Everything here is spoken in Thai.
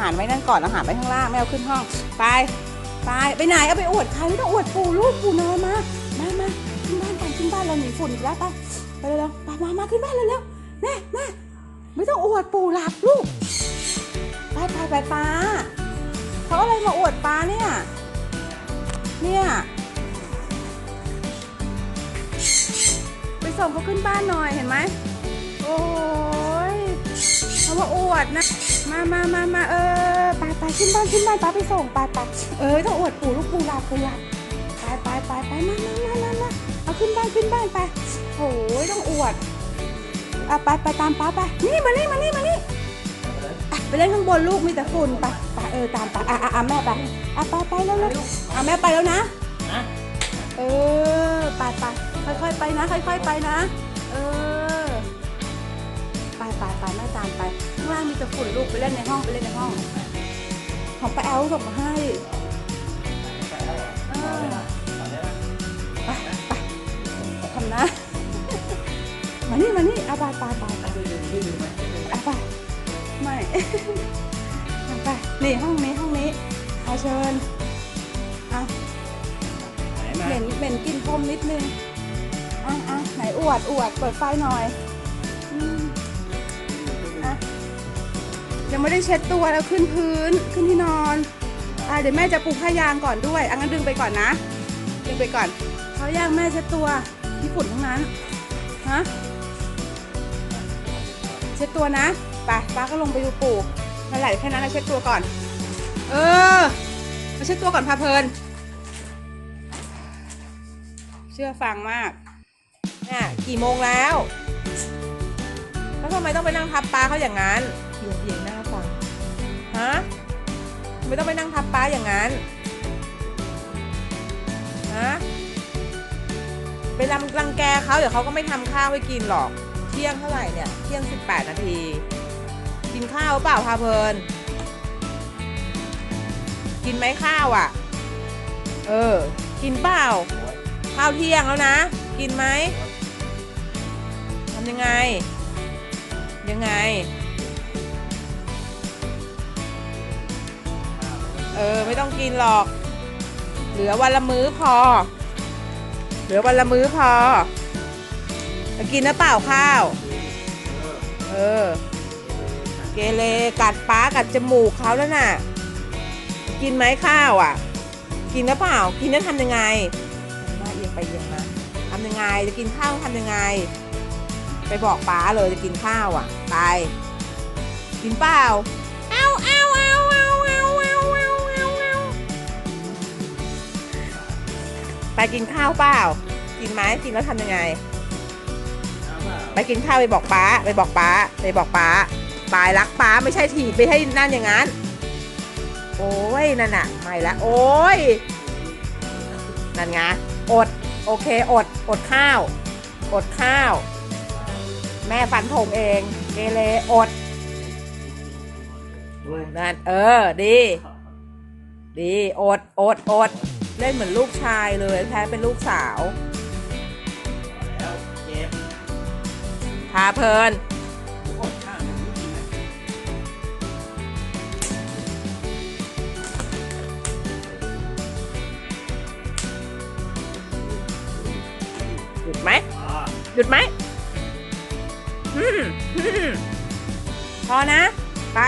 หารไว้นั่นก่อนอาหารไว้ข้างล่างไม่เอาขึ้นห้อง ไป ไปไปไหนเอาไปอวดใครไม่ต้องอวดปู่ลูกปู่นอนมามามาขึ้นบ้านกันขึ้นบ้านเราหนีฝุ่นอีกแล้วไปไปเร็วๆไปมามาขึ้นบ้านเร็วๆแน่แน่ไม่ต้องอวดปู่หลับลูกไปไปไปป้าเขาอะไรมาอวดป้าเนี่ยเนี่ยไปส่งเขาขึ้นบ้านหน่อยเห็นไหม เขามาอวดนะ มามามามาเออไปไปขึ้นบ้านขึ้นบ้านป้าไปส่งไปไปเออต้องอวดปู่ลูกปู่หลับปู่หลับไปไปไปไปมามามามามาเอาขึ้นบ้านขึ้นบ้านไปโอ้ยต้องอวดอะไปไปตามป้าไปนี่มานี่มานี่มานี่อะไปเล่นข้างบนลูกมีแต่ฝุ่นไปไปเออตามไปอะอะอะแม่ไปอะไปไปแล้วแล้วอะแม่ไปแล้วนะนะเออไปไปค่อยๆไปนะ ค่อยๆไปนะ เออ ไปไปไปแม่ตามไปข้างล่างมีแต่ฝุ่นลูกไปเล่นในห้องไปเล่นในห้อง ของป้าแอลส่งมาให้ไปไปทำนะ มานี่มานี่เอาไปไปไปไปอะไปไม่ไปนี่ห้องนี้ห้องนี้เอาเชิญอะไหนมาเหม็นเหม็นกลินพรมนิดนึงอะอะไหนอวดอวดเปิดไฟหน่อย อืม ยังไม่ได้เช็ดตัวแล้วขึ้นพื้นขึ้นที่นอนอะเดี๋ยวแม่จะปูผ้ายางก่อนด้วยอะงั้นดึงไปก่อนนะ ดึงไปก่อนผ้ายางแม่เช็ดตัวญี่ปุ่นทั้งนั้นฮะเช็ดตัวนะไปป้าก็ลงไปดูปู่มาไหลแค่นั้นนะเช็ดตัวก่อน เออมาเช็ดตัวก่อนพาเพลินเชื่อฟังมากเนี่ยกี่โมงแล้ว แล้วทำไมต้องไปนั่งทับป้าเขาอย่างนั้นเยียงเยียงหน้าฟังฮะทำไมต้องไปนั่งทับป้าอย่างนั้นฮะไปรังรังแกเขาเดี๋ยวเขาก็ไม่ทำข้าวให้กินหรอก เที่ยงเท่าไหร่เนี่ย เที่ยง 18 นาที กินข้าวเปล่าพาเพลิน กินไหมข้าวอะ เออ กินเปล่า ข้าวเที่ยงแล้วนะ กินไหมทำยังไง ยังไง เออ ไม่ต้องกินหรอก เหลือวันละมื้อพอ เหลือวันละมื้อพอจะกินนะเปล่าข้าว เออ เกเรกัดป้ากัดจมูกเขาแล้วน่ะ กินไหมข้าวอะ กินหรือเปล่า กินแล้วทำยังไงหน้าเอียงไปเอียงมาทำยังไง จะกินข้าวทำยังไง ไปบอกป้าเลยจะกินข้าวอะ ไป กินเปล่าเอาเอาเอาเอาเอาเอาเอาเอาเอาไปกินข้าวเปล่า กินไหมกินแล้วทำยังไง ไปกินข้าวไปบอกป้า ไปบอกป้า ไปบอกป้าปายรักป้าไม่ใช่ถีบไปให้นั่นอย่างนั้น โอ้ยนั่นน่ะไม่ละโอ้ยนั่นไงอด โอเคอด อดข้าว อดข้าว แม่ฟันธงเองเกเรอดนั่นเออ ดี ดีอดอดอดเล่นเหมือนลูกชายเลยแท้เป็นลูกสาวพาเพลินหยุดไหมหยุดไหม พอนะ ไป